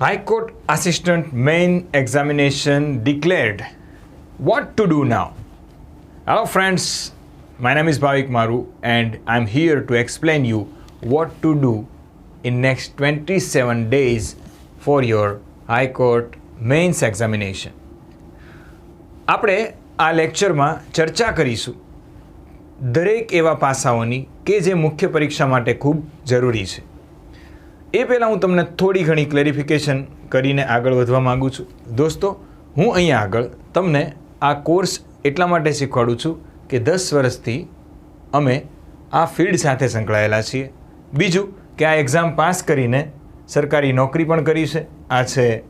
High Court Assistant Main Examination declared. What to do now? Hello, friends. My name is Bhavik Maru, and I'm here to explain you what to do in next 27 days for your High Court Mains Examination. આપણે આ લેક્ચરમાં ચર્ચા કરીશું દરેક એવા પાસાઓની કે જે મુખ્ય પરીક્ષા માટે ખૂબ જરૂરી છે એ પહેલાં હું તમને થોડી ઘણી ક્લેરિફિકેશન કરીને આગળ વધવા માગું છું. દોસ્તો, હું અહીંયા આગળ તમને આ કોર્સ એટલા માટે શીખવાડું છું કે દસ વર્ષથી અમે આ ફિલ્ડ સાથે સંકળાયેલા છીએ. બીજું કે આ એક્ઝામ પાસ કરીને સરકારી નોકરી પણ કરી છે. આ છે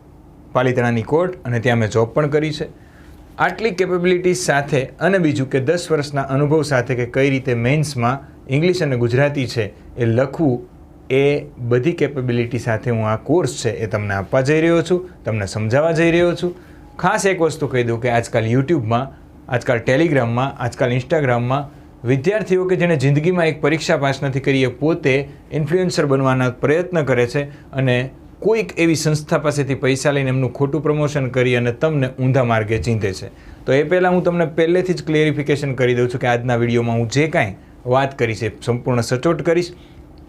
પાલિતાણાની કોર્ટ અને ત્યાં મેં જોબ પણ કરી છે. આટલી કેપેબિલિટીઝ સાથે અને બીજું કે દસ વર્ષના અનુભવ સાથે કે કઈ રીતે મેન્સમાં ઇંગ્લિશ અને ગુજરાતી છે એ લખવું એ બધી કેપેબિલિટી સાથે હું આ કોર્સ છે એ તમને આપવા જઈ રહ્યો છું, તમને સમજાવવા જઈ રહ્યો છું. ખાસ એક વસ્તુ કહી દઉં કે આજકાલ યુટ્યુબમાં, આજકાલ ટેલિગ્રામમાં, આજકાલ ઇન્સ્ટાગ્રામમાં વિદ્યાર્થીઓ કે જેણે જિંદગીમાં એક પરીક્ષા પાસ નથી કરી એ પોતે ઇન્ફ્લુએન્સર બનવાના પ્રયત્ન કરે છે અને કોઈક એવી સંસ્થા પાસેથી પૈસા લઈને એમનું ખોટું પ્રમોશન કરી અને તમને ઊંધા માર્ગે ચીંધે છે. તો એ પહેલાં હું તમને પહેલેથી જ ક્લેરિફિકેશન કરી દઉં છું કે આજના વિડીયોમાં હું જે કાંઈ વાત કરીશ એ સંપૂર્ણ સચોટ કરીશ.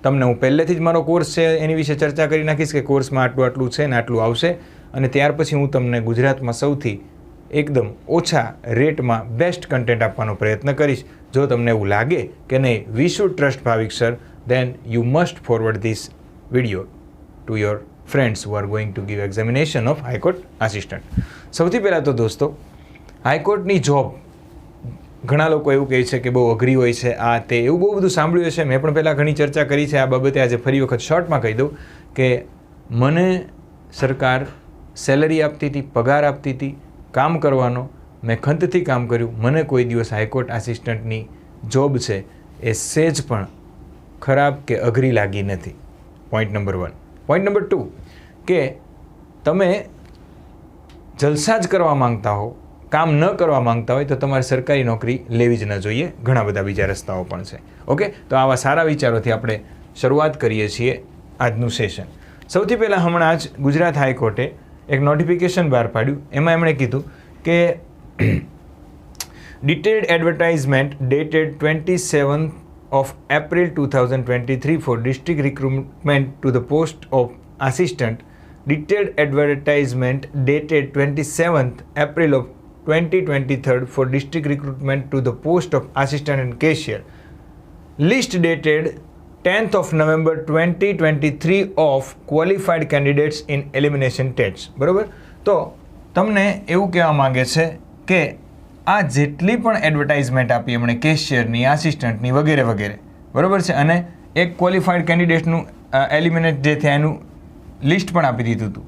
તમને હું પહેલેથી જ મારો કોર્સ છે, એની વિશે ચર્ચા કરી નાખીશ કે કોર્સમાં આટલું આટલું છે ને આટલું આવશે. અને ત્યાર પછી હું તમને ગુજરાતમાં સૌથી એકદમ ઓછા રેટમાં બેસ્ટ કન્ટેન્ટ આપવાનો પ્રયત્ન કરીશ. જો તમને એવું લાગે કે નહીં we should trust Bhavik sir then you must forward this video to your friends who are going to give examination of high court assistant સૌથી પહેલાં તો દોસ્તો હાઈકોર્ટની જોબ ઘણા લોકો એવું કહે છે કે બહુ અઘરી હોય છે આ તે, એવું બહુ બધું સાંભળ્યું છે. મેં પણ પહેલાં ઘણી ચર્ચા કરી છે આ બાબતે. આજે ફરી વખત શોર્ટમાં કહી દઉં કે મને સરકાર સેલરી આપતી હતી, પગાર આપતી હતી, કામ કરવાનો. મેં ખંતથી કામ કર્યું. મને કોઈ દિવસ હાઈકોર્ટ આસિસ્ટન્ટની જોબ છે એ સેજ પણ ખરાબ કે અઘરી લાગી નથી. Point number one point number two કે તમે જલસા જ કરવા માંગતા હો કામ ન કરવા માંગતા હોય તો તમારે સરકારી નોકરી લેવી જ ન જોઈએ ઘણા બધા બીજા રસ્તાઓ પણ છે ઓકે તો આવા સારા વિચારોથી આપણે શરૂઆત કરીએ છીએ આજનું સેશન સૌથી પહેલાં હમણાં જ ગુજરાત હાઈકોર્ટે એક નોટિફિકેશન બહાર પાડ્યું એમાં એમણે કીધું કે detailed advertisement dated 27th of April 2023 for district recruitment to the post of assistant. Detailed advertisement dated 27th April of 2023 for district recruitment to the post of assistant and cashier. List dated 10th of November 2023 of qualified candidates in elimination tests. બરોબર તો તમને એવું કહેવા માંગે છે કે આ જેટલી પણ એડવર્ટાઇઝમેન્ટ આપી એમણે કેશિયરની આસિસ્ટન્ટની વગેરે વગેરે, બરોબર છે અને એક ક્વોલિફાઈડ કેન્ડિડેટનું એલિમિનેટ જે થયા એનું લિસ્ટ પણ આપી દીધું હતું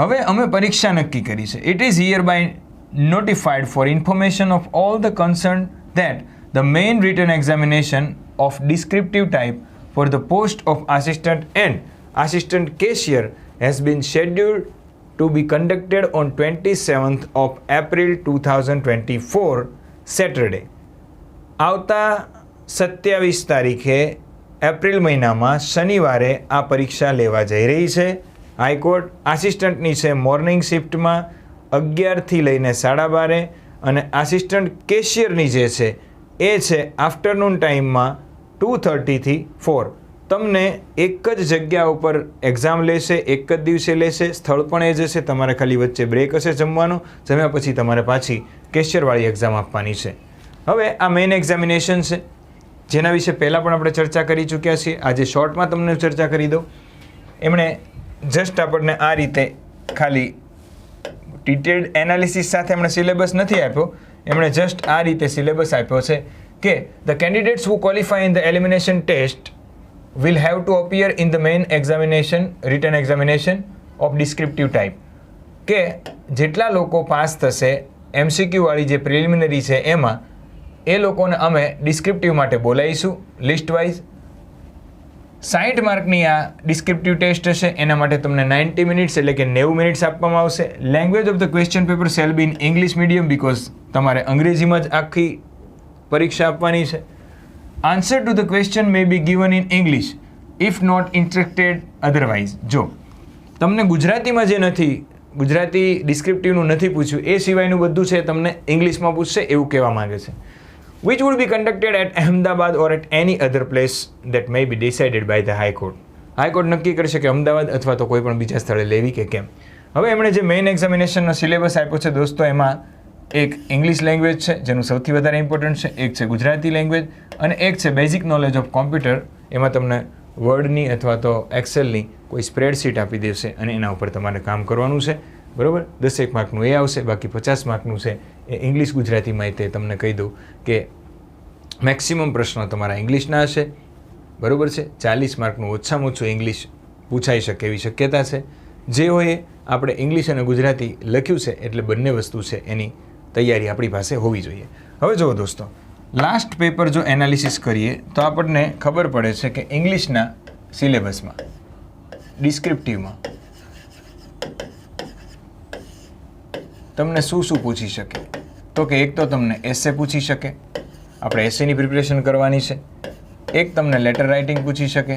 હવે અમે પરીક્ષા નક્કી કરી છે it is hereby notified for information of all the concerned that the main written examination of descriptive type for the post of assistant and assistant cashier has been scheduled to be conducted on 27th of April 2024 Saturday આવતા સત્યાવીસ તારીખે April મહિનામાં શનિવારે આ પરીક્ષા લેવા જઈ રહી છે હાઈકોર્ટ આસિસ્ટન્ટની છે મોર્નિંગ શિફ્ટમાં અગિયારથી લઈને સાડા બારે અને આસિસ્ટન્ટ કેશિયરની જે છે, એ છે આફ્ટરનૂન ટાઈમમાં ટુ થર્ટીથી ફોર તમને એક જ જગ્યા ઉપર એક્ઝામ લેશે, એક જ દિવસે લેશે, સ્થળ પણ એ જશે તમારે ખાલી વચ્ચે બ્રેક હશે જમવાનો, જમ્યા પછી તમારે પાછી કેશિયરવાળી એક્ઝામ આપવાની છે. હવે આ મેઇન એક્ઝામિનેશન છે. જેના વિશે પહેલાં પણ આપણે ચર્ચા કરી ચૂક્યા છીએ. આજે શોર્ટમાં તમને ચર્ચા કરી દઉં. એમણે જસ્ટ આપણને આ રીતે ખાલી ડિટેલ્ડ એનાલિસિસ સાથે એમણે સિલેબસ નથી આપ્યો. એમણે જસ્ટ આ રીતે સિલેબસ આપ્યો છે કે the candidates who qualify in the elimination test will have to appear in the main examination, written examination of descriptive type. કે, જેટલા લોકો પાસ થશે એમસીક્યુ વાળી જે પ્રિલિમિનરી છે એમાં, એ લોકોને અમે ડિસ્ક્રિપ્ટિવ માટે બોલાવીશું લિસ્ટ વાઇઝ સાઠ માર્કની આ ડિસ્ક્રિપ્ટિવ ટેસ્ટ હશે. એના માટે તમને નાઇન્ટી મિનિટ્સ એટલે કે નેવું મિનિટ્સ આપવામાં આવશે. Language of the question paper shall be in English medium because તમારે અંગ્રેજીમાં જ આખી પરીક્ષા આપવાની છે. Answer to the question may be given in English if not interacted otherwise જો, તમને ગુજરાતીમાં જે નથી, ગુજરાતી ડિસ્ક્રિપ્ટિવનું નથી પૂછ્યું, એ સિવાયનું બધું છે, તમને ઇંગ્લિશમાં પૂછશે એવું કહેવા માગે છે. Which would be conducted at Ahmedabad or at any other place that may be decided by the high court high court નક્કી કરશે કે અમદાવાદ અથવા તો કોઈ પણ બીજા સ્થળે લેવી કે કેમ. હવે એમણે જે મેઇન એક્ઝામિનેશનનો સિલેબસ આપ્યો છે દોસ્તો, એમાં એક ઇંગ્લિશ લેંગ્વેજ છે, જેનું સૌથી વધારે ઇમ્પોર્ટન્ટ છે, એક છે ગુજરાતી લેંગ્વેજ અને એક છે બેઝિક નોલેજ ઓફ કોમ્પ્યુટર એમાં તમને વર્ડની અથવા તો એક્સેલની કોઈ સ્પ્રેડશીટ આપી દેશે અને એના ઉપર તમારે કામ કરવાનું છે. બરાબર? દસેક માર્કનું એ આવશે, બાકી પચાસ માર્કનું છે. ઇંગ્લિશ ગુજરાતીમાં તે તમને કહી દઉં કે મેક્સિમમ પ્રશ્નો તમારા ઇંગ્લિશના હશે, બરાબર છે? ચાલીસ માર્કનું ઓછામાં ઓછું ઇંગ્લિશ પૂછાઈ શકે એવી શક્યતા છે. જે હોય આપણે ઇંગ્લિશ અને ગુજરાતી લખ્યું છે એટલે બંને વસ્તુ છે એની તૈયારી આપણી પાસે હોવી જોઈએ. હવે જુઓ દોસ્તો લાસ્ટ પેપર જો એનાલિસિસ કરીએ તો આપણને ખબર પડે છે કે ઇંગ્લિશના સિલેબસમાં ડિસ્ક્રિપ્ટિવમાં તમને શું શું પૂછી શકે? તો કે એક તો તમને એસે પૂછી શકે. આપણે એસેની પ્રિપરેશન કરવાની છે. એક તમને લેટર રાઇટિંગ પૂછી શકે.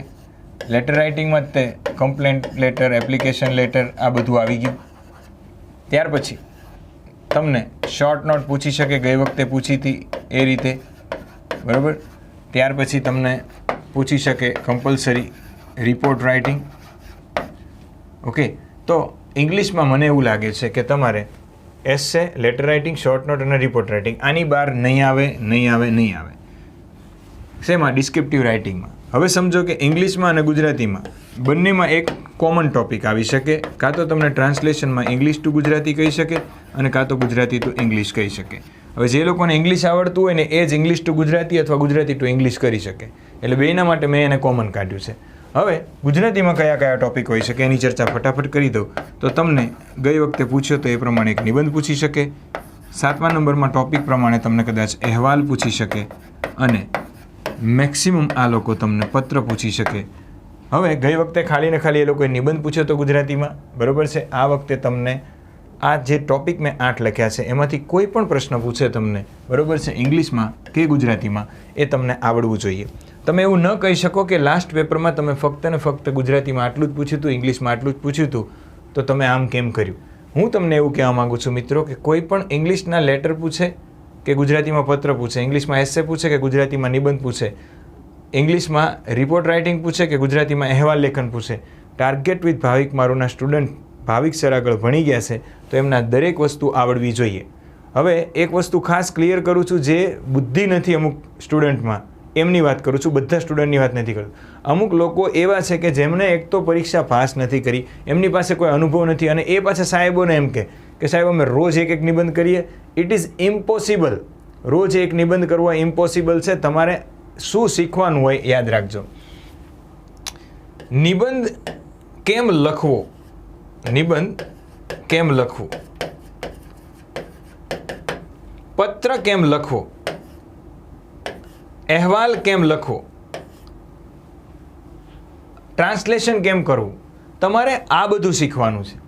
લેટર રાઇટિંગમાં જ તે કમ્પ્લેન્ટ લેટર એપ્લિકેશન લેટર આ બધું આવી ગયું. ત્યાર પછી તમને શોર્ટ નોટ પૂછી શકે ગઈ વખતે પૂછી હતી એ રીતે. બરાબર? ત્યાર પછી તમને પૂછી શકે કમ્પલસરી રિપોર્ટ રાઇટિંગ ઓકે તો ઇંગ્લિશમાં મને એવું લાગે છે કે તમારે essay letter writing short note અને રિપોર્ટ રાઇટિંગ આની બહાર નહીં આવે નહીં આવે નહીં આવે. શેમાં ડિસ્ક્રિપ્ટિવ રાઇટિંગમાં હવે સમજો કે ઇંગ્લિશમાં અને ગુજરાતીમાં બંનેમાં એક કોમન ટોપિક આવી શકે. કાં તો તમને ટ્રાન્સલેશનમાં ઇંગ્લિશ ટુ ગુજરાતી કહી શકે અને કાં તો ગુજરાતી ટુ ઇંગ્લિશ કહી શકે. હવે જે લોકોને ઇંગ્લિશ આવડતું હોય ને એ જ ઇંગ્લિશ ટુ ગુજરાતી અથવા ગુજરાતી ટુ ઇંગ્લિશ કરી શકે. એટલે બેના માટે મેં એને કોમન કાઢ્યું છે. હવે, ગુજરાતીમાં કયા કયા ટોપિક હોઈ શકે એની ચર્ચા ફટાફટ કરી દઉં. તો તમને ગઈ વખતે પૂછ્યો તો એ પ્રમાણે એક નિબંધ પૂછી શકે. સાતમા નંબરમાં ટોપિક પ્રમાણે તમને કદાચ અહેવાલ પૂછી શકે. અને મેક્સિમમ આ લોકો તમને પત્ર પૂછી શકે. હવે, ગઈ વખતે ખાલી ને ખાલી એ લોકોએ નિબંધ પૂછ્યો તો ગુજરાતીમાં. બરાબર છે? આ વખતે તમને આ જે ટોપિક મેં આઠ લખ્યા છે, એમાંથી કોઈ પણ પ્રશ્ન પૂછે તમને. બરાબર છે? ઇંગ્લિશમાં કે ગુજરાતીમાં, એ તમને આવડવું જોઈએ. તમે એવું ન કહી શકો કે લાસ્ટ પેપરમાં તમે ફક્ત ને ફક્ત ગુજરાતીમાં આટલું જ પૂછ્યું હતું, ઇંગ્લિશમાં આટલું જ પૂછ્યું હતું, તો તમે આમ કેમ કર્યું? હું તમને એવું કહેવા માગું છું મિત્રો કે કોઈ પણ ઇંગ્લિશના લેટર પૂછે કે ગુજરાતીમાં પત્ર પૂછે, ઇંગ્લિશમાં એસે પૂછે કે ગુજરાતીમાં નિબંધ પૂછે, ઇંગ્લિશમાં રિપોર્ટ રાઇટિંગ પૂછે કે ગુજરાતીમાં અહેવાલ લેખન પૂછે ટાર્ગેટ વિથ ભાવિક મારુંના સ્ટુડન્ટ ભાવિક સર આગળ ભણી ગયા છે, તો એમના દરેક વસ્તુ આવડવી જોઈએ. હવે એક વસ્તુ ખાસ ક્લિયર કરું છું જે બુદ્ધિ નથી અમુક સ્ટુડન્ટમાં એમની વાત કરું છું, બધા સ્ટુડન્ટની વાત નથી કરતો અમુક લોકો એવા છે કે જેમણે એક તો પરીક્ષા પાસ નથી કરી, એમની પાસે કોઈ અનુભવ નથી અને એ પાછા સાહેબોને એમ કે કે સાહેબ, અમે રોજ એક એક નિબંધ કરીએ. ઇટ ઇઝ ઇમ્પોસિબલ રોજ એક નિબંધ કરવો ઇમ્પોસિબલ છે. તમારે શું શીખવાનું હોય યાદ રાખજો. નિબંધ કેમ લખવો? નિબંધ કેમ લખવું? પત્ર કેમ લખવો? અહેવાલ કેમ લખવો? ટ્રાન્સલેશન કેમ કરવું? તમારે આ બધું શીખવાનું છે.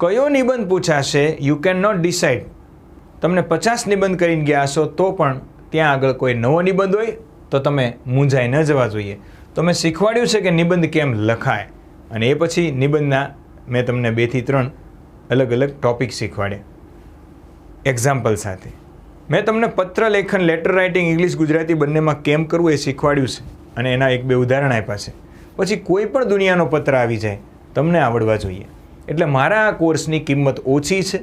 કયો નિબંધ પૂછાશે? યુ કેન નોટ ડિસાઇડ તમને પચાસ નિબંધ કરીને ગયા હશો, તો પણ ત્યાં આગળ કોઈ નવો નિબંધ હોય, તો તમે મૂંઝાઈ ન જવા જોઈએ. તો મેં શીખવાડ્યું છે કે નિબંધ કેમ લખાય? અને એ પછી નિબંધના મેં તમને બેથી ત્રણ અલગ અલગ ટોપિક શીખવાડ્યા. એક્ઝામ્પલ સાથે. મેં તમને પત્ર લેખન લેટર રાઇટિંગ ઇંગ્લિશ ગુજરાતી બંનેમાં કેમ કરવું એ શીખવાડ્યું છે અને એના એક બે ઉદાહરણ આપ્યા છે. પછી કોઈ પણ દુનિયાનો પત્ર આવી જાય, તમને આવડવા જોઈએ. એટલે મારા આ કોર્સની કિંમત ઓછી છે,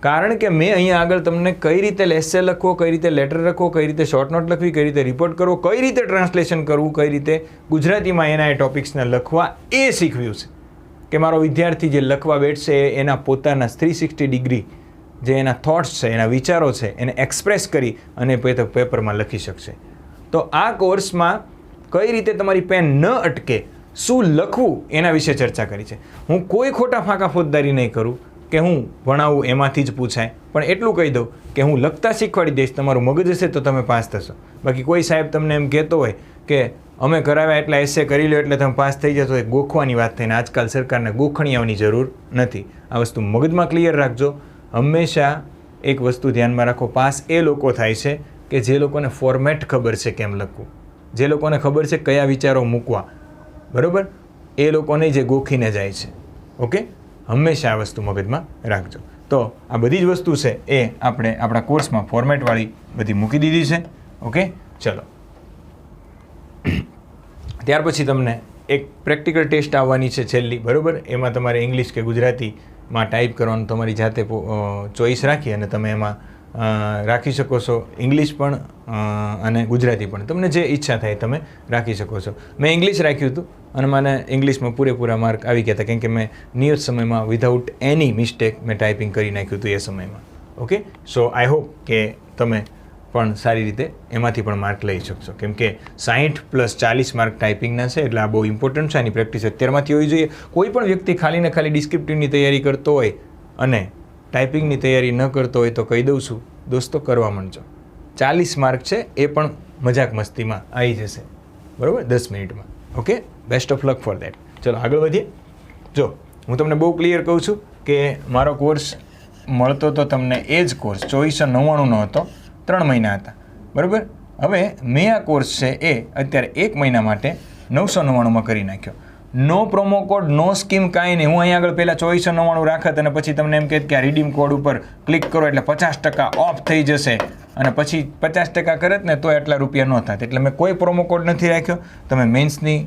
કારણ કે મેં અહીંયા આગળ તમને કઈ રીતે લેસે લખવો, કઈ રીતે લેટર લખવો કઈ રીતે શોર્ટ નોટ લખવી, કઈ રીતે રિપોર્ટ કરવો, કઈ રીતે ટ્રાન્સલેશન કરવું, કઈ રીતે ગુજરાતીમાં એના એ ટોપિક્સને લખવા એ શીખવ્યું છે. કે મારો વિદ્યાર્થી જે લખવા બેઠશે એના પોતાના થ્રી સિક્સટી ડિગ્રી જે એના થોટ્સ છે, એના વિચારો છે, એને એક્સપ્રેસ કરી અને પેપરમાં લખી શકશે. તો આ કોર્સમાં કઈ રીતે તમારી પેન ન અટકે, શું લખવું, એના વિશે ચર્ચા કરી છે. હું કોઈ ખોટા ફાંકા ફોજદારી નહીં કરું કે હું ભણાવું, એમાંથી જ પૂછાય, પણ એટલું કહી દઉં કે હું લખતા શીખવાડી દઈશ, તમારું મગજ હશે તો તમે પાસ થશો. બાકી કોઈ સાહેબ તમને એમ કહેતો હોય કે અમે કરાવ્યા એટલા એસે કરી લો એટલે તમે પાસ થઈ જશો, એ ગોખવાની વાત થઈને આજકાલ સરકારને ગોખણિયાઓની જરૂર નથી. આ વસ્તુ મગજમાં ક્લિયર રાખજો. હંમેશા એક વસ્તુ ધ્યાનમાં રાખો, પાસ એ લોકો થાય છે કે જે લોકોને ફોર્મેટ ખબર છે કેમ લખવું. જે લોકોને ખબર છે કયા વિચારો મૂકવા. બરાબર? એ લોકોને જે ગોખીને જાય છે. ઓકે? હંમેશા આ વસ્તુ મગજમાં રાખજો. તો આ બધી જ વસ્તુ છે એ આપણે આપણા કોર્સમાં ફોર્મેટવાળી બધી મૂકી દીધી છે. ઓકે? ચલો. ત્યાર પછી તમને એક પ્રેક્ટિકલ ટેસ્ટ આવવાની છે છેલ્લી. બરાબર? એમાં તમારે ઇંગ્લિશ કે ગુજરાતીમાં ટાઈપ કરવાનું તમારી જાતે ચોઈસ રાખી અને તમે એમાં રાખી શકો છો. ઇંગ્લિશ પણ અને ગુજરાતી પણ. તમને જે ઈચ્છા થાય તમે રાખી શકો છો. મેં ઇંગ્લિશ રાખ્યું હતું અને મને ઇંગ્લિશમાં પૂરેપૂરા માર્ક આવી ગયા હતા. કેમ કે મેં નિયત સમયમાં વિધાઉટ એની મિસ્ટેક મેં ટાઈપિંગ કરી નાખ્યું હતું એ સમયમાં. ઓકે સો આઈ હોપ કે તમે પણ સારી રીતે એમાંથી પણ માર્ક લઈ શકશો. કેમ કે સાહીઠ પ્લસ ચાલીસ માર્ક ટાઈપિંગના છે, એટલે આ બહુ ઇમ્પોર્ટન્ટ છે, આની પ્રેક્ટિસ અત્યારમાંથી હોવી જોઈએ. કોઈ પણ વ્યક્તિ ખાલી ને ખાલી ડિસ્ક્રિપ્ટિવની તૈયારી કરતો હોય અને ટાઈપિંગની તૈયારી ન કરતો હોય તો કહી દઉં છું, દોસ્તો, કરવા માંડજો. ચાલીસ માર્ક છે, એ પણ મજાક મસ્તીમાં આવી જશે. બરાબર? દસ મિનિટમાં. Okay? Best of luck for that ચલો, આગળ વધીએ. જો, હું તમને બહુ ક્લિયર કહું છું કે મારો કોર્સ મળતો તો તમને એ જ કોર્સ ચોવીસો નવ્વાણુંનો હતો. ત્રણ મહિના હતા. બરાબર? હવે મેં આ કોર્સ છે એ અત્યારે એક મહિના માટે નવસો નવ્વાણુંમાં કરી નાખ્યો. No promo code no scheme કાંઈ નહીં. હું અહીંયા આગળ પહેલાં ચોવીસો નવ્વાણું રાખત અને પછી તમને એમ કહેત કે આ રીડીમ કોડ ઉપર ક્લિક કરો એટલે પચાસ ટકા ઓફ થઈ જશે. અને પછી પચાસ ટકા કરત ને તો એટલા રૂપિયા ન થાત. એટલે મેં કોઈ પ્રોમો કોડ નથી રાખ્યો. તમે મેન્સની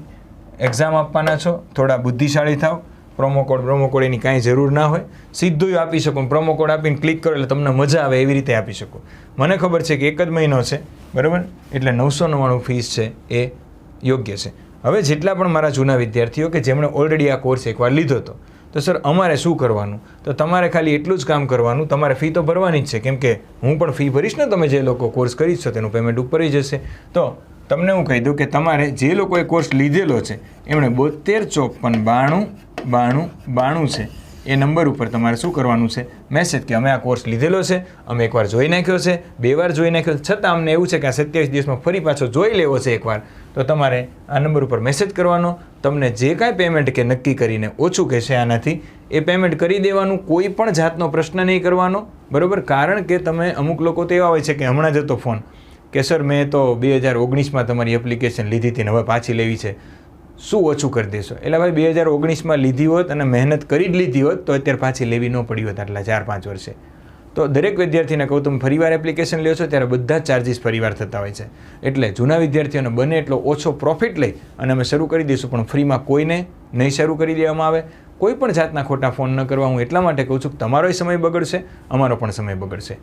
એક્ઝામ આપવાના છો. થોડા બુદ્ધિશાળી થાવ. પ્રોમો કોડ એની કાંઈ જરૂર ના હોય. સીધું આપી શકો પ્રોમો કોડ આપીને ક્લિક કરો એટલે તમને મજા આવે એવી રીતે આપી શકો. મને ખબર છે કે એક જ મહિનો છે, બરાબર? એટલે નવસો નવ્વાણું ફીસ છે એ યોગ્ય છે. હવે જેટલા પણ મારા જૂના વિદ્યાર્થીઓ કે જેમણે ઓલરેડી આ કોર્સ એકવાર લીધો હતો, તો સર, અમારે શું કરવાનું? તો તમારે ખાલી એટલું જ કામ કરવાનું, તમારે ફી તો ભરવાની જ છે. કેમ કે હું પણ ફી ભરીશ ને તમે જે લોકો કોર્સ કરી છો, તેનું પેમેન્ટ ઉપર જશે તો તમને હું કહી દઉં કે તમારે જે લોકોએ કોર્સ લીધેલો છે, એમણે બોતેર ચોપન બાણું બાણું બાણું છે. એ નંબર ઉપર તમારે શું કરવાનું છે? મેસેજ કે અમે આ કોર્સ લીધેલો છે, અમે એકવાર જોઈ નાખ્યો છે, બે વાર જોઈ નાખ્યો છતાં અમને એવું છે કે આ સત્યાવીસ દિવસમાં ફરી પાછો જોઈ લેવો છે એકવાર. તો તમારે આ નંબર ઉપર મેસેજ કરવાનો. તમને જે કાંઈ પેમેન્ટ કે નક્કી કરીને ઓછું કહેશે આનાથી, એ પેમેન્ટ કરી દેવાનું. કોઈ પણ જાતનો પ્રશ્ન નહીં કરવાનો. બરાબર? કારણ કે તમે અમુક લોકો તો એવા હોય છે કે હમણાં જ હતો ફોન કે સર મેં તો બે હજાર ઓગણીસમાં તમારી એપ્લિકેશન લીધી હતી ને હવે પાછી લેવી છે. શું ઓછું કરી દેશો? એટલે ભાઈ, બે હજાર ઓગણીસમાં લીધી હોત અને મહેનત કરી જ લીધી હોત, તો અત્યારે પાછી લેવી ન પડી હોત આટલા ચાર પાંચ વર્ષે. તો દરેક વિદ્યાર્થીને કહું, તમે ફરીવાર એપ્લિકેશન લ્યો છો, ત્યારે બધા જ ચાર્જિસ ફરીવાર થતા હોય છે. એટલે જૂના વિદ્યાર્થીઓને બને એટલો ઓછો પ્રોફિટ લઈ અને અમે શરૂ કરી દઈશું, પણ ફ્રીમાં કોઈને નહીં શરૂ કરી દેવામાં આવે. કોઈ પણ જાતના ખોટા ફોન ન કરવા. હું એટલા માટે કહું છું કે તમારોય સમય બગડશે, અમારો પણ સમય બગડશે.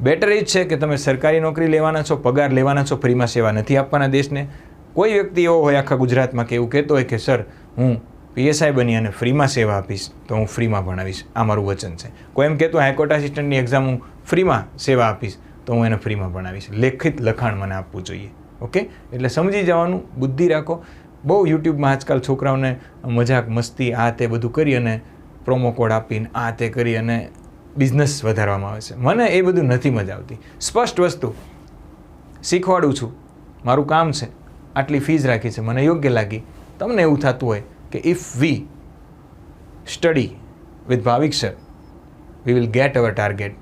બેટર એ જ છે કે તમે સરકારી નોકરી લેવાના છો, પગાર લેવાના છો, ફ્રીમાં સેવા નથી આપવાના દેશને. કોઈ વ્યક્તિ એવો હોય આખા ગુજરાતમાં કે એવું કહેતો હોય કે, સર, હું પીએસઆઈ બની અને ફ્રીમાં સેવા આપીશ, તો હું ફ્રીમાં ભણાવીશ. આ મારું વચન છે. કોઈ એમ કહેતો હાઈકોર્ટ આસિસ્ટન્ટની એક્ઝામ હું ફ્રીમાં સેવા આપીશ, તો હું એને ફ્રીમાં ભણાવીશ. લેખિત લખાણ મને આપવું જોઈએ. ઓકે? એટલે સમજી જવાનું, બુદ્ધિ રાખો. બહુ યુટ્યુબમાં આજકાલ છોકરાઓને મજાક, મસ્તી, આ તે બધું કરી અને પ્રોમો કોડ આપીને આ તે કરી અને બિઝનેસ વધારવામાં આવે છે. મને એ બધું નથી મજા આવતી. સ્પષ્ટ વસ્તુ, શીખવાડું છું. મારું કામ છે. આટલી ફીઝ રાખી છે, મને યોગ્ય લાગી. તમને એવું થતું હોય કે if we study with Bhavik sir we will get our target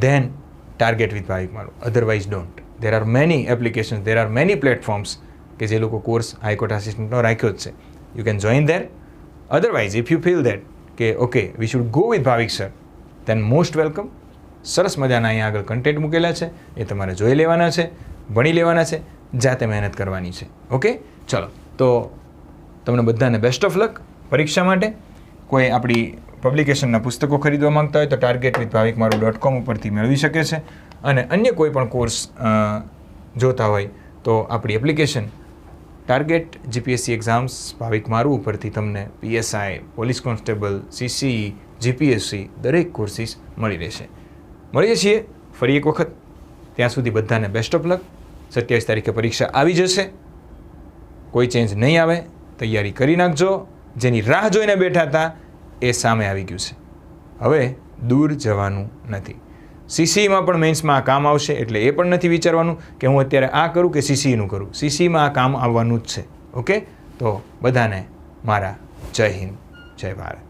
then target with Bhavik Maru. Otherwise don't there are many application there are many platforms કે જે લોકો કોર્સ હાઈકોર્ટ આસિસ્ટન્ટનો રાખ્યો જ છે. You can join there otherwise if you feel that કે okay we should go with Bhavik sir then most welcome સરસ મજાના અહીંયા આગળ કન્ટેન્ટ મૂકેલા છે. એ તમારે જોઈ લેવાના છે, ભણી લેવાના છે. જાતે મહેનત કરવાની છે. ઓકે? ચલો. તો તમને બધાને બેસ્ટ ઓફ લક પરીક્ષા માટે. કોઈ આપણી પબ્લિકેશનના પુસ્તકો ખરીદવા માંગતા હોય તો ટાર્ગેટ વિથ ભાવિક મારું ડોટ કોમ ઉપરથી મેળવી શકે છે. અને અન્ય કોઈ પણ કોર્સ જોતા હોય તો આપણી application target GPSC exams Bhavik Maru ઉપરથી તમને PSI police constable CCE GPSC દરેક કોર્સીસ મળી રહેશે. મળીએ છીએ ફરી એક વખત. ત્યાં સુધી બધાને બેસ્ટ ઓફ લક સત્યાવીસ તારીખે પરીક્ષા આવી જશે. કોઈ ચેન્જ નહીં આવે, તૈયારી કરી નાખજો. જેની રાહ જોઈને બેઠા હતા, એ સામે આવી ગયું છે. હવે દૂર જવાનું નથી. સીસીઈમાં પણ મેન્સમાં આ કામ આવશે, એટલે એ પણ નથી વિચારવાનું કે હું અત્યારે આ કરું કે સીસીઈનું કરું. સીસીઈમાં આ કામ આવવાનું જ છે. ઓકે? તો બધાને મારા જય હિન્દ, જય ભારત.